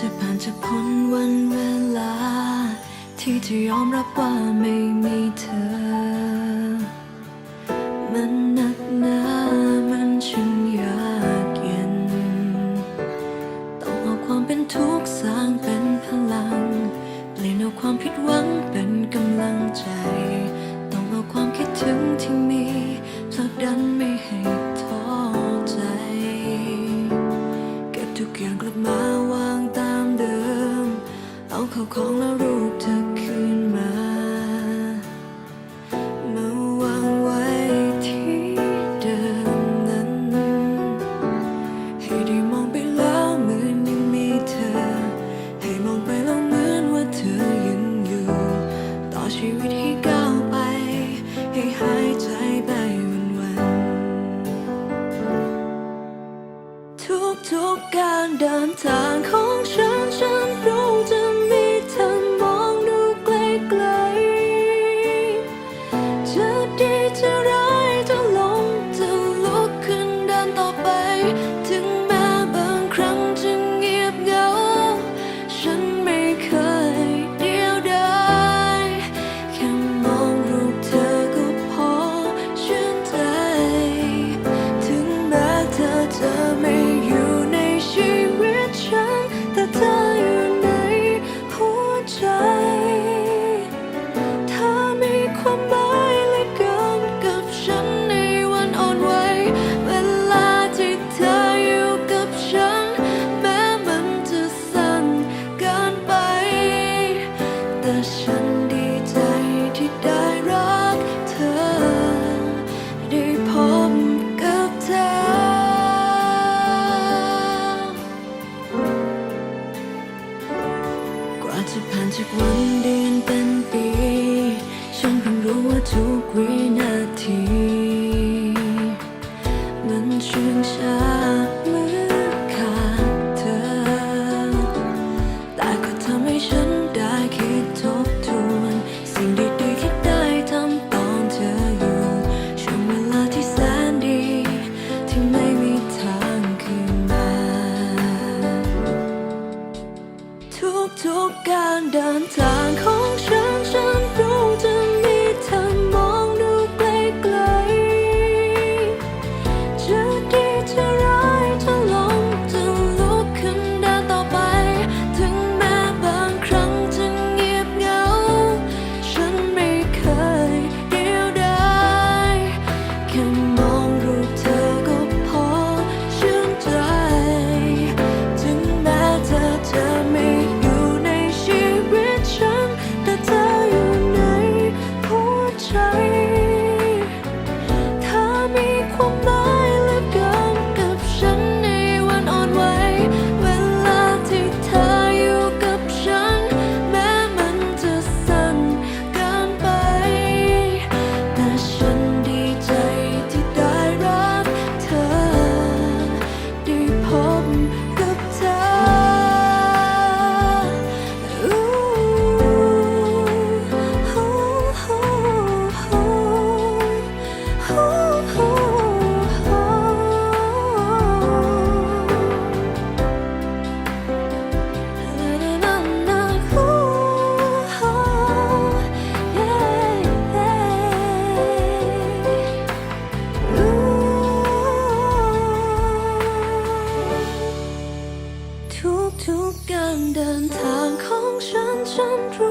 จะผ่านจะพ้นวันเวลา ที่จะยอมรับว่าไม่มี ทุกการเดินทางของฉัน ฉันรู้จะมีเธอมองดูไกลๆจะดีจะ ฉันดีใจที่ได้รักเธอ ได้พบกับเธอ กว่าจะผ่านจากวันเดือนเป็นปี ฉันเพิ่งรู้ว่าทุกวินาที ทวนสิ่งดีๆที่ได้ทำตอนเธออยู่ช่วงเวลาที่แสนดี ที่ไม่มีทางคืนมา ทุกๆกการเดินทางของ 等等，踏空深沉。